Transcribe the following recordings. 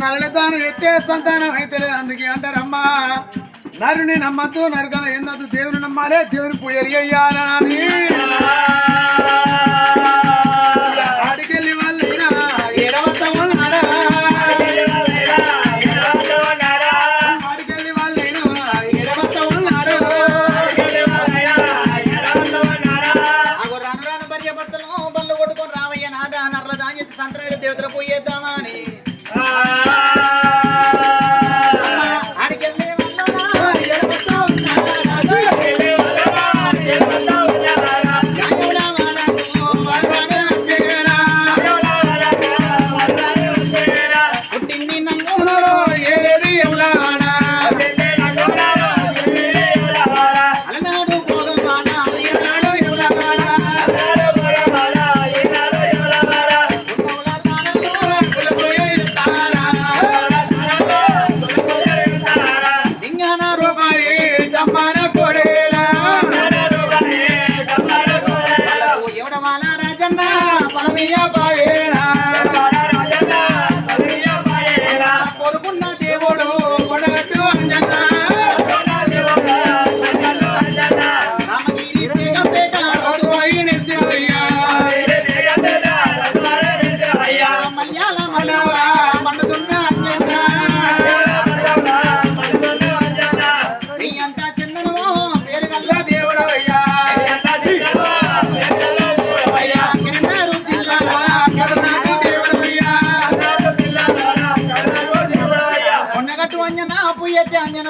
నల్లతాను ఎట్టే సంతానం అయితే అందుకే అంటారమ్మా నరుని నమ్మద్దు నరకల ఎందద్దు దేవుని నమ్మాలే దేవుని పూజలు చెయ్యాలని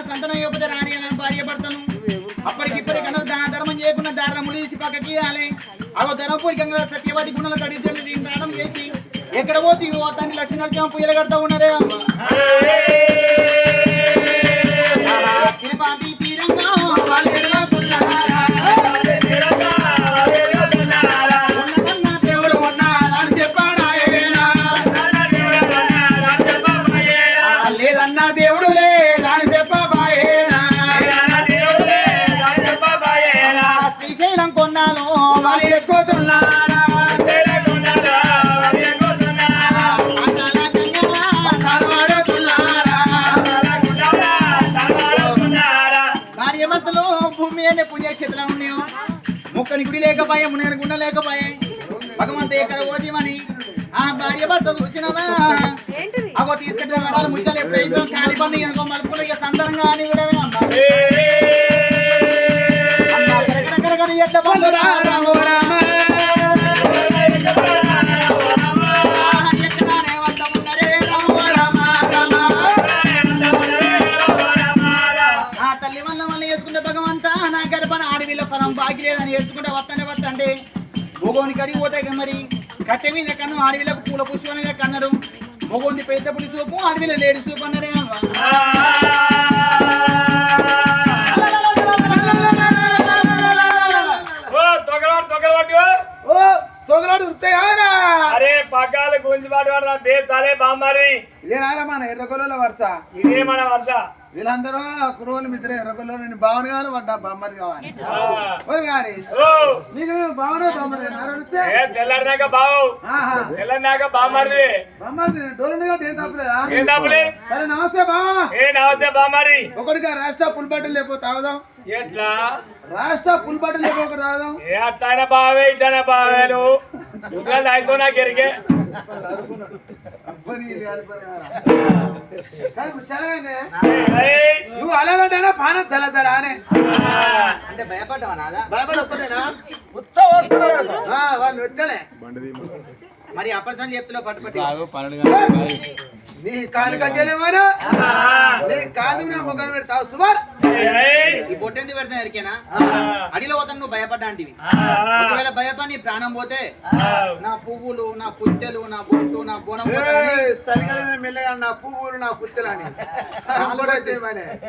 సంతనం యువత రాణి అని భార్య భర్తను అప్పటికిప్పటికన్నా దాన ధర్మం చేయకుండా దారిన ముడిసి పక్కకి ఇవ్వాలి అవో ధర్మపూరి గంగ సత్యవాది గుణాలు కడిగి తెలిసి దీని దానం చేసి ఎక్కడ పోతే ఓ తన్ని లక్ష్మీ నరసింహ పూజలు కడతా ఉన్నదే లేకపోయే మునగని గుండ లేకపోయే భగవంత ఎక్కడ పోతీమని ఆ భార్య భర్త చూసినవా? అగో తీసుకెళ్ళిన వరాలు ముచ్చలు ఎప్పుడు ఇంట్లో ఖాళీ బండి అనుకో మలుపులు ఇక సందరంగా అని కూడా మగోని కడిగి పోతాయి మరి. కట్టె మీద కన్ను అడవిలకు పూల పుష్పం మీద కన్నారు. మగోని పెద్ద పులి చూపు అడవిలో లేడీ చూపు అన్నారే. తొగలాడు వస్తాయారా అరే పగ్గాలు గుంజి పడ్డ దే తలే బామ్మారి. ఇదే నారా మన ఎర్రగొల్ల వరుస. ఇదే మన వద్ద వీళ్ళందరూ కురువులు మిత్ర ఎర్రగొల్ల నేను భావన కావాలి పడ్డా బామ్మరి కావాలి. ఓ గారి ఓ. నీకు భావన బామ్మరి నడిస్తే ఏ తెల్లారినాక బావు. ఆహా. తెల్లారినాక బామ్మారి బామ్మరి డోలు కాబట్టి ఏం తప్పలేదా ఏం తప్పులే సరే నమస్తే బావా. ఏ నమస్తే బామ్మారి. ఒకటిగా రాష్ట్ర పుల్ బట్టలు లేపో తాగుదాం. ఎట్లా? రాష్ట్ర పుల్ బట్టలు లేపో ఒకటి తాగుదాం. ఏ అట్లయినా బావే ఇట్లైనా బావే నువ్వు. ఉద్యోగాలు అయితే నాకు ఎరిగే. నువ్వు అలాంటేనా పాన తల తల అనే అంటే భయపడ్డావా నాదా? భయపడి ఒక్కటేనా? వాడిని మరి అప్పటిసారి చెప్తున్నా పట్టు పట్టి నీ కాలు కట్టేలేవారా నీ కాలు నా ముఖాన్ని పెడతావు సుమార్. ఈ పొట్టెంది పెడతా ఎరికేనా అడిలో పోతాను నువ్వు భయపడ్డా అంటివి ఆ, ఒకవేళ భయపడి నీ ప్రాణం పోతే నా పువ్వులు నా పుట్టెలు నా బొట్టు నా బోనం సరిగా మెల్లగా నా పువ్వులు నా పుత్తలు అని.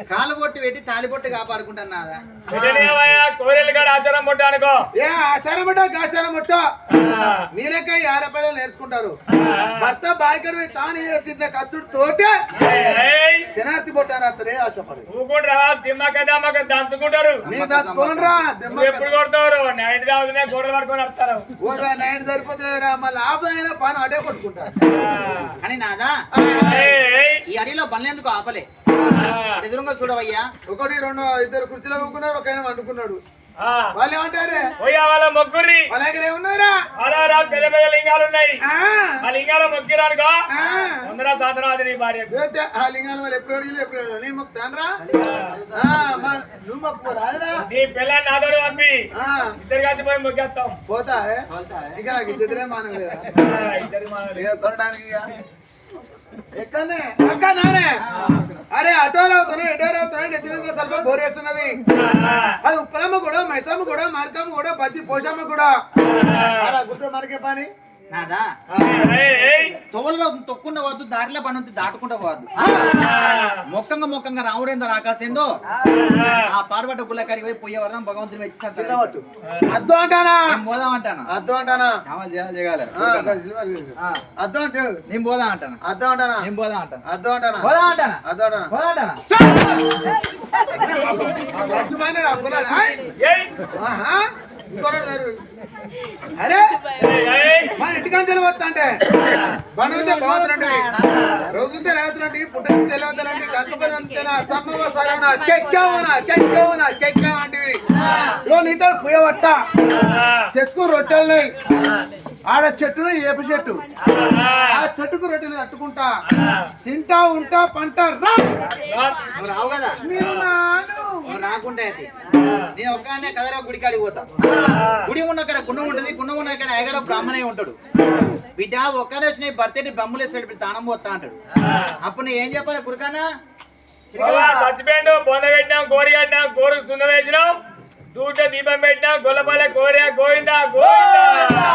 కాలు బొట్టు పెట్టి తాలి బొట్టు కాపాడుకుంటాను నాదా? ఆచారం పుట్ట అనుకో. ఏ ఆచారం ముట్టో గాచారం ముట్టో ఆ, నీ లెక్క యాభై రూపాయలు నేర్చుకుంటారు భర్త బాయికడు తాను చేసిన కత్తుడు తోటే ఆశపడి. దిమ్మక దమ్మక దంచుకుంటారు. దాచుకోనరా ఎప్పుడు నైట్ గోడలు వస్తారు. సరిపోతుందిరా మళ్ళీ ఆపదైనా పని అడే కొట్టుకుంటారు. కానీ నాదా ఈ అడవిలో బండ్లు ఆపలే? ఎదురుగా చూడవయ్యా? ఒకటి రెండు ఇద్దరు కుర్చీలో కూకున్నారు ఒక ఆయన వండుకున్నాడు. వాళ్ళు ఏమంటారు? వాళ్ళ మొగ్గురి ఏమున్నారా ఆడారా పెద్ద పెద్ద లింగాలు ఉన్నాయి ఆ, ఆ లింగాలు మొక్కిరానుకో ఆ. వందరా సాధన అది నీ భార్య? ఆ లింగాలు వాళ్ళు ఎప్పుడు అడిగిలు ఎప్పుడు నేను మొక్కుతానరా నువ్వు మొక్కు రాదురా. నీ పిల్లని నాదోడు పంపి. ఆ, ఇద్దరు కలిసి పోయి మొక్కేస్తాం పోతా? ఇక నాకు ఇద్దరే లేదా? ఆ, ఇద్దరి. ఇక కొనడానికి అక్క నానే? అరే అటోలో అవుతున్నాయి ఎటోలో అవుతున్నాయి ఎత్తినందుకు స్వల్ప బోర్ వేస్తున్నది. అది ఉప్పలమ్మ కూడా మైసమ్మ కూడా మార్కమ్మ కూడా పచ్చి పోషమ్మ కూడా. అలా గుర్తు మనకే పని? నాదా? తోలలో తొక్కుండా పోవద్దు దారిలో పని దాటుకుంటూ పోవద్దు మొక్కంగా మొక్కంగా రావుడేందో ఆకాశేందో ఆ పాడబడ్డ గుళ్ళకాడికి పోయి పోయే వరదాం భగవంతుని వెచ్చిస్తాను అద్దం అంటానా? పోదాం అంటాను? అద్దం అంటానా? అద్దం అంటే నేను పోదాం అంటాను? అద్దం అంటానా? నేను పోదాం అంటాను? అద్దం అంటానా? పోదాం అంటాను? అద్దం అంటానా? పోదాం అంటాను. అరే! ఏయ్, తెలియవచ్చంటే మన ఇంటికాంచెలు వస్తా అంటే బనుంటే బాగుతున్నట్టు రోజుంటే లేవుతున్నట్టు పుట్టిన తెలియదులంటే కష్టపడి సమ్మవ సరణ చెక్కవునా చెక్క వంటివి లో నీతో పుయవట్ట చెక్కు రొట్టెల్ని. ఆడ చెట్టుని ఏప చెట్టు. ఆ చెట్టుకు రొట్టెలు కట్టుకుంటా తింటా ఉంటా పంట రావు కదా? మీరు అయితే. నేను ఒక్కనే కదరా గుడి కాడికి పోతా. గుడి ఉన్న అక్కడ కుండం ఉంటది. కుండం ఉన్న అక్కడ అయ్యగారు బ్రాహ్మణే ఉంటాడు. బిడ్డ ఒక్కనే వచ్చిన బర్త్డే బమ్ములు వేసి తానం పోతా అంటాడు. అప్పుడు నేను ఏం చెప్పాలి గురికానా చచ్చిపోయిండు బొంద పెట్టినాం కోడి కట్టినాం కోరు సున్న వేసినాం. దూట దీపం పెట్టినాం గొల్లపల్ల కోరి గోవిందా గోవిందా.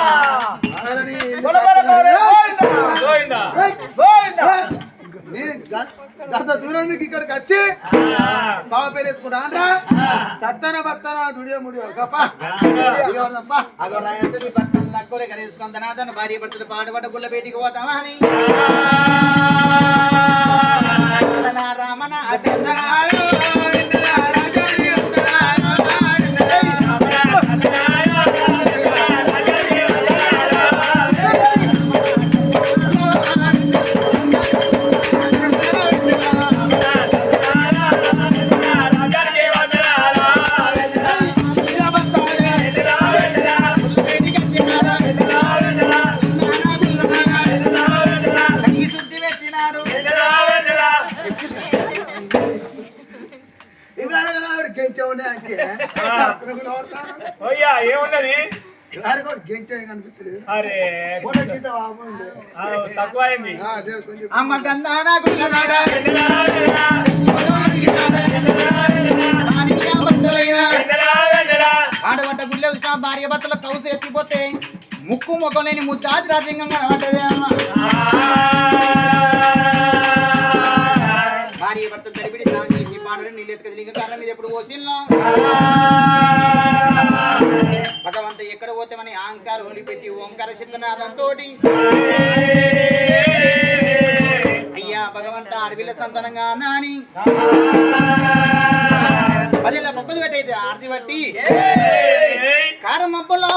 గోవిందా నేను గ- గంట దూరం నుంచి ఇక్కడికి వచ్చి బావ పేరు వేసుకుంటా. అంట సత్తన భక్తన దుడియో ముడియో. గప్ప. అగో నా ఎంతటి బట్టలు నక్కోలే కనేసుకుందా నాదన్న భార్య భర్తలు పాడుపడ్డ గుళ్ళ బయటికి పోతావా అని రామన అచందనాలు అమ్మ గుళ్ళనాడ ఆడబట్ట గుళ్ళ భార్య భర్తల కౌసు ఎత్తిపోతే ముక్కు ముఖం లేని ముద్దాది రాజ్యంగం కనబడ్డది అమ్మ. మీద భగవంత ఎక్కడ పోతే మన అహంకారం వదిలిపెట్టి ఓంకార శబ్దనాదంతో అయ్యా భగవంత అడవిల సంతానంగా నాని. పదేళ్ళ మొక్కలు కట్టయితే ఆర్తి బట్టి కారం మబ్బులో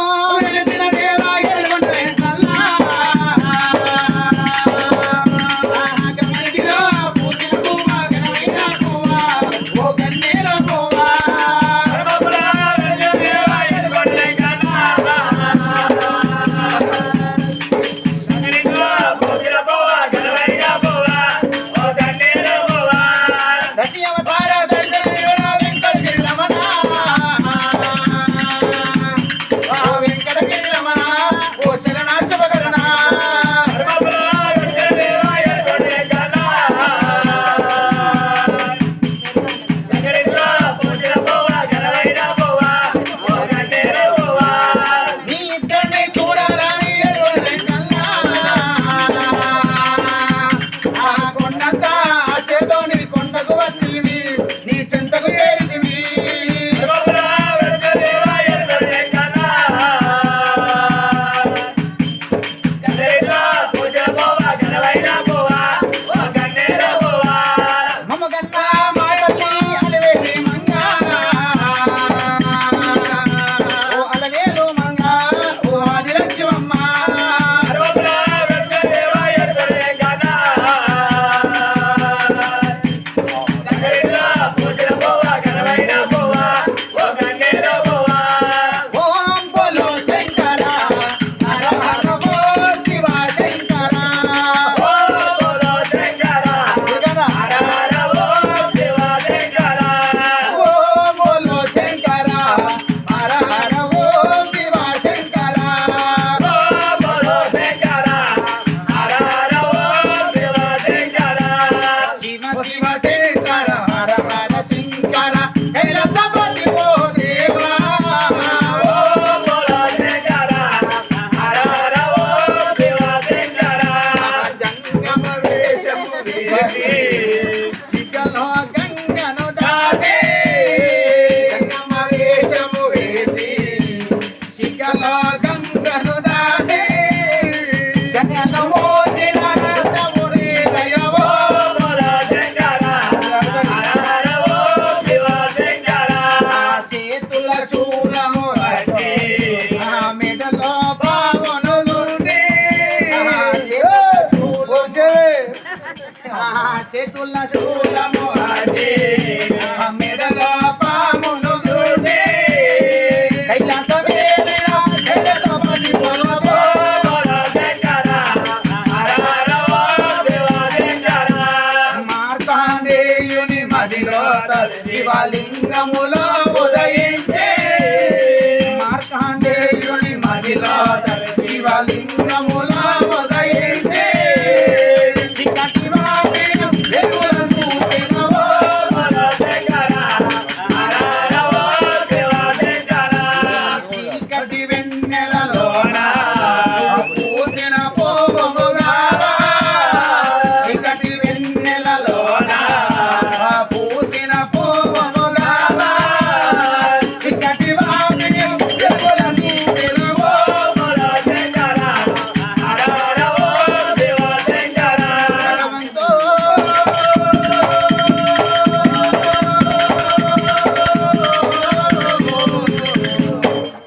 మదిలో తల్ శివలింగములో ఉదయించే. మార్కాండేయుని మదిలో తల్ శివలింగము.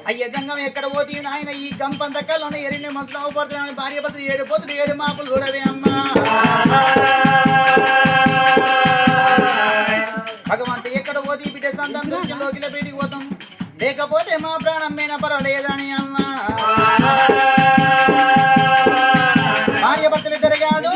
పోటీ నాయన? ఈ గంపంత కళ్ళను ఎరిని మొత్తం అవపడుతున్నాను భార్య భర్త ఏడు పోతులు ఏడు మాపులు చూడవే అమ్మా. భగవంతు ఎక్కడ పోతీ బిడ్డ సంతం లోకిల బయటికి పోతాం. లేకపోతే మా ప్రాణం మీద పర్వాలేదని అమ్మా. భార్య భర్తలు తిరగాదు